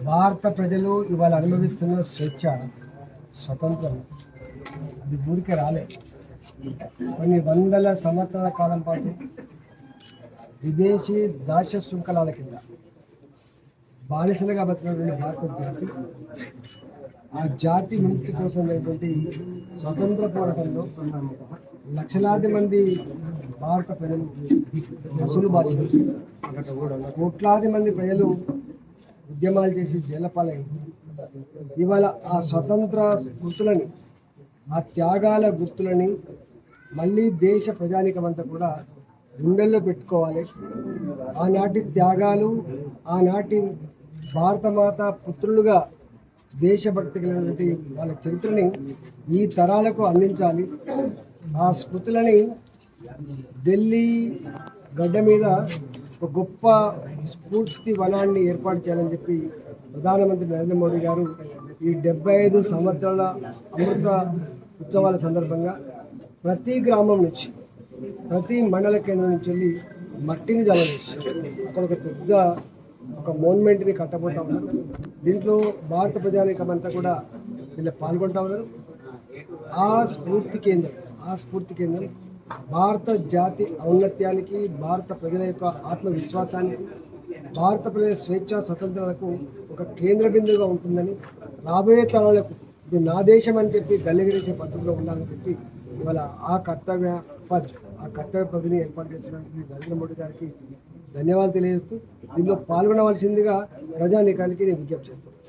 భారత ప్రజలు ఇవాళ అనుభవిస్తున్న స్వేచ్ఛ స్వతంత్రం అది ఊరికే రాలే కొన్ని వందల సంవత్సరాల కాలం పాటు విదేశీ దాస్య శృంఖలాల కింద బానిసలుగా బతికినటువంటి భారత జాతి ఆ జాతి ముక్తి కోసం అయినటువంటి స్వతంత్ర పోరాటంలో లక్షలాది మంది భారత ప్రజలు అసలు భాష కోట్లాది మంది ప్రజలు ఉద్యమాలు చేసి జైలపాలైంది ఇవాళ ఆ స్వతంత్ర గుర్తులని ఆ త్యాగాల గుర్తులని మళ్ళీ దేశ ప్రజానికమంతా కూడా గుండెల్లో పెట్టుకోవాలి. ఆనాటి త్యాగాలు ఆనాటి భారతమాత పుత్రులుగా దేశభక్తి కలిగినటువంటి వాళ్ళ చరిత్రని ఈ తరాలకు అందించాలి. ఆ స్మృతులని ఢిల్లీ గడ్డ మీద ఒక గొప్ప స్ఫూర్తి వనాన్ని ఏర్పాటు చేయాలని చెప్పి ప్రధానమంత్రి నరేంద్ర మోడీ గారు ఈ డెబ్బై ఐదు సంవత్సరాల అమృత ఉత్సవాల సందర్భంగా ప్రతి గ్రామం నుంచి ప్రతి మండల కేంద్రం నుంచి వెళ్ళి మట్టిని జమ చేసి అక్కడ ఒక పెద్ద ఒక మోన్మెంట్ని కట్టబోతా ఉన్నారు. దీంట్లో భారత ప్రజానికం అంతా కూడా వీళ్ళు పాల్గొంటా ఉన్నారు. ఆ స్ఫూర్తి కేంద్రం ఆ స్ఫూర్తి కేంద్రం భారత జాతి ఔన్నత్యానికి భారత ప్రజల యొక్క ఆత్మవిశ్వాసానికి భారత ప్రజల స్వేచ్ఛ స్వతంత్రాలకు ఒక కేంద్ర బిందువుగా ఉంటుందని రాబోయే తరాలకు ఇది నా దేశం అని చెప్పి గల్లెగరేసే పద్ధతిలో ఉండాలని చెప్పి ఇవాళ ఆ కర్తవ్య పద్ ఆ కర్తవ్య పదిని ఏర్పాటు చేసినటువంటి నరేంద్ర మోడీ గారికి ధన్యవాదాలు తెలియజేస్తూ దీనిలో పాల్గొనవలసిందిగా ప్రజానీకానికి నేను విజ్ఞప్తి చేస్తున్నాను.